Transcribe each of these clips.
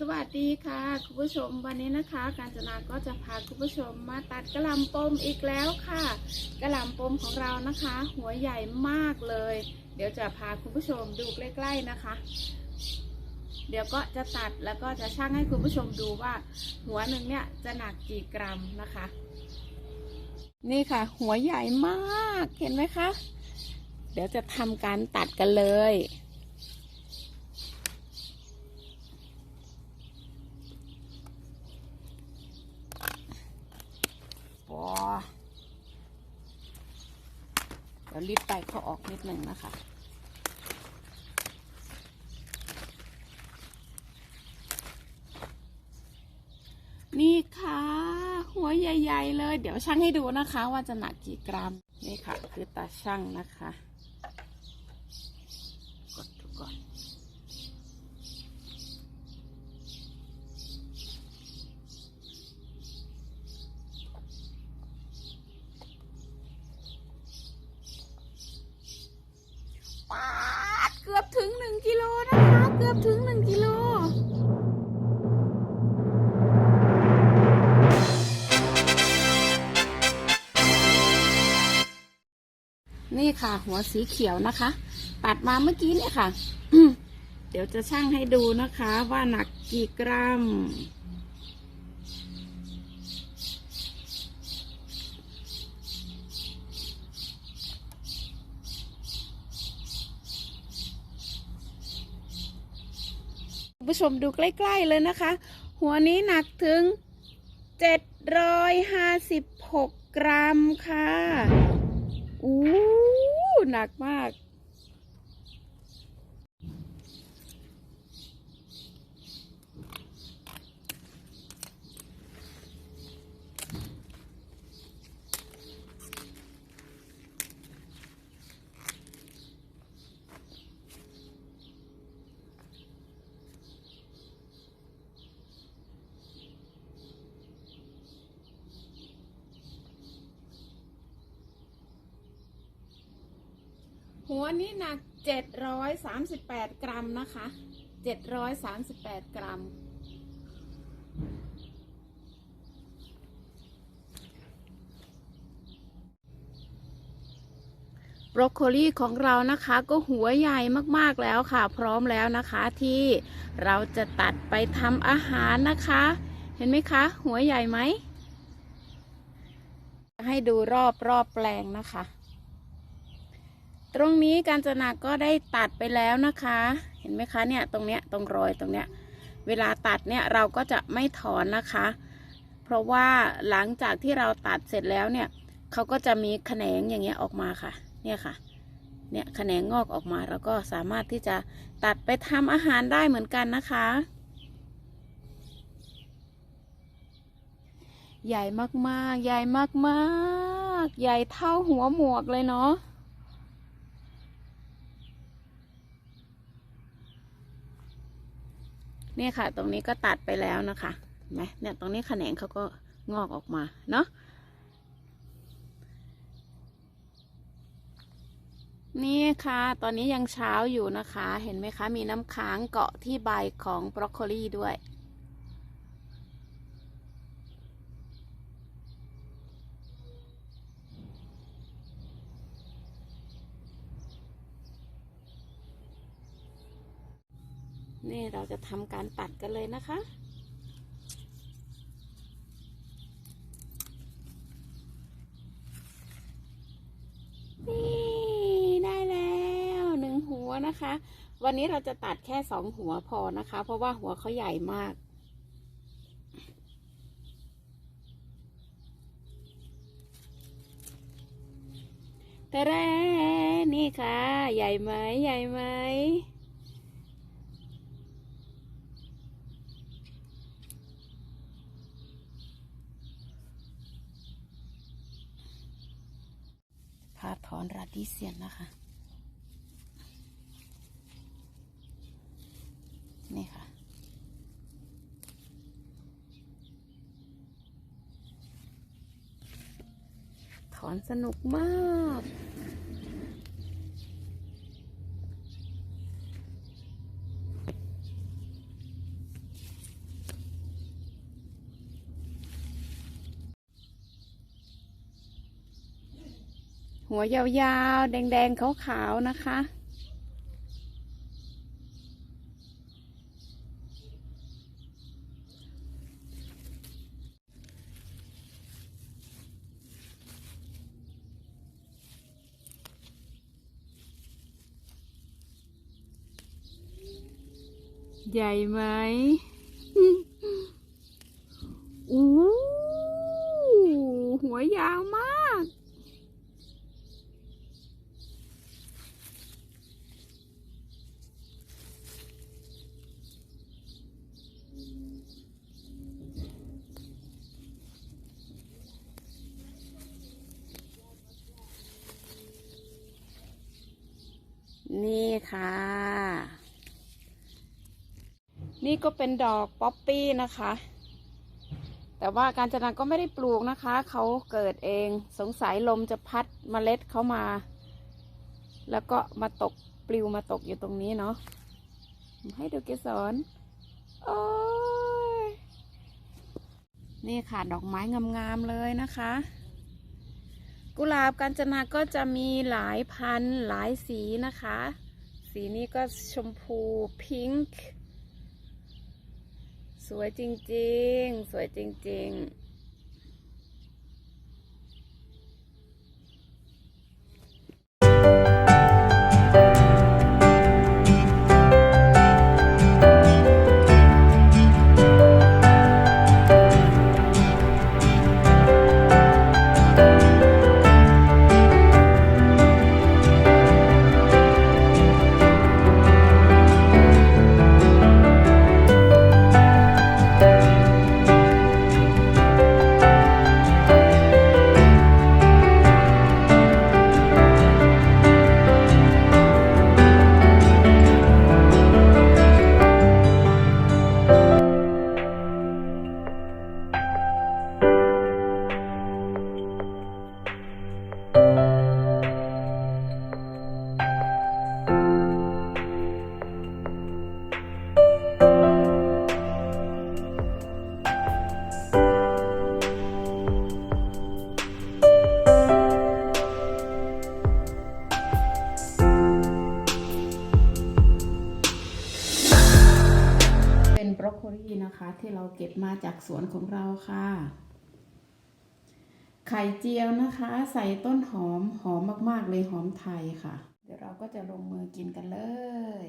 สวัสดีค่ะคุณผู้ชมวันนี้นะคะ การจนาก็จะพาคุณผู้ชมมาตัดกระลำปมอีกแล้วค่ะกระลำปมของเรานะคะ หัวใหญ่มากเลย เดี๋ยวจะพาคุณผู้ชมดูใกล้ ๆนะคะ เดี๋ยวก็จะตัดแล้วก็จะชั่งให้คุณผู้ชมดูว่า หัวหนึ่งเนี่ยจะหนักกี่กรัมนะคะ นี่ค่ะ หัวใหญ่มากเห็นไหมคะ เดี๋ยวจะทำการตัดกันเลย ปอเดี๋ยวรีบไปเขาออกนิดหนึ่งนะคะนี่ค่ะ หัวใหญ่ ๆ เลย เดี๋ยวช่างให้ดูนะคะ ว่าจะหนักกี่กรัม นี่ค่ะ คือตาช่างนะคะ นี่ค่ะ หัวสีเขียวนะคะตัดมาเมื่อกี้เนี่ยค่ะเดี๋ยวจะชั่งให้ดูนะคะ ว่าหนักกี่กรัม ผู้ชมดูใกล้ ๆเลยนะคะ หัวนี้หนักถึง 756 กรัมค่ะ อู้ หนักมาก หัวนี้หนัก 738 กรัมนะคะ 738 กรัม บรอกโคลีของเรานะคะก็หัวใหญ่มากๆแล้วค่ะ พร้อมแล้วนะคะที่เราจะตัดไปทำอาหารนะคะ เห็นไหมคะ หัวใหญ่ไหม ให้ดูรอบรอบแปลงนะคะ ตรงนี้การจนาก็ได้ตัดไปแล้วนะคะ เห็นไหมคะเนี่ยตรงเนี้ยตรงรอยตรงเนี้ยเวลาตัดเนี่ยเราก็จะไม่ถอนนะคะ เพราะว่าหลังจากที่เราตัดเสร็จแล้วเนี่ยเขาก็จะมีแขนงอย่างเงี้ยออกมาค่ะ เนี่ยค่ะ เนี่ยแขนงงอกออกมาเราก็สามารถที่จะตัดไปทำอาหารได้เหมือนกันนะคะใหญ่มากๆ ใหญ่มากๆ ใหญ่เท่าหัวหมวกเลยเนาะ นี่ยค่ะ ตรงนี้ก็ตัดไปแล้วนะคะเห็นไหมเนี่ยตรงนี้แขนงเขาก็งอกออกมาเนาะนี่ค่ะ ตอนนี้ยังเช้าอยู่นะคะ เห็นไหมคะ มีน้ำค้างเกาะที่ใบของบรอกโคลีด้วย นี่เราจะทำการตัดกันเลยนะคะ นี่ได้แล้วหนึ่งหัวนะคะ วันนี้เราจะตัดแค่สองหัวพอนะคะ เพราะว่าหัวเขาใหญ่มากแต่แรนี่ค่ะ ใหญ่ไหมใหญ่ไหม พาถ อนราดิเซียนนะคะ นี่ค่ะ ถอนสนุกมาก หัวยาวๆ แดงๆ ขาวๆ นะคะ ใหญ่ไหมอู้หัวยาวมาก นี่ค่ะ นี่ก็เป็นดอกป๊อปปี้นะคะ แต่ว่าการจนาก็ไม่ได้ปลูกนะคะ เขาเกิดเองสงสัยลมจะพัดเมล็ดเขามา แล้วก็มาตกปลิวมาตกอยู่ตรงนี้เนาะให้ดูเกสรโอ้ยนี่ค่ะ ดอกไม้งามๆเลยนะคะ กุหลาบกาญจนาก็จะมีหลายพันธุ์หลายสีนะคะ สีนี้ก็ชมพูพิงค์สวยจริงๆ สวยจริง ๆ คุรีนะคะ ที่เราเก็บมาจากสวนของเราค่ะ ไข่เจียวนะคะ ใส่ต้นหอมหอมมากๆเลยหอมไทยค่ะ เดี๋ยวเราก็จะลงมือกินกันเลย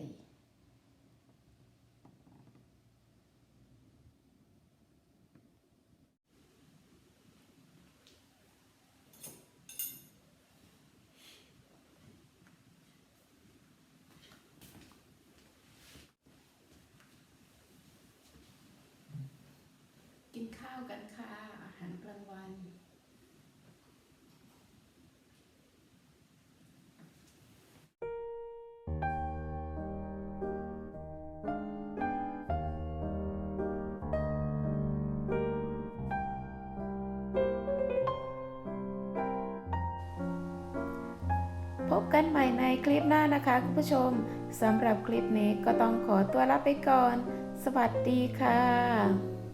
าวกันค่ะ อาหารกลางวัน พบกันใหม่ในคลิปหน้านะคะคุณผู้ชมสำหรับคลิปนี้ก็ต้องขอตัวลาไปก่อน สวัสดีค่ะ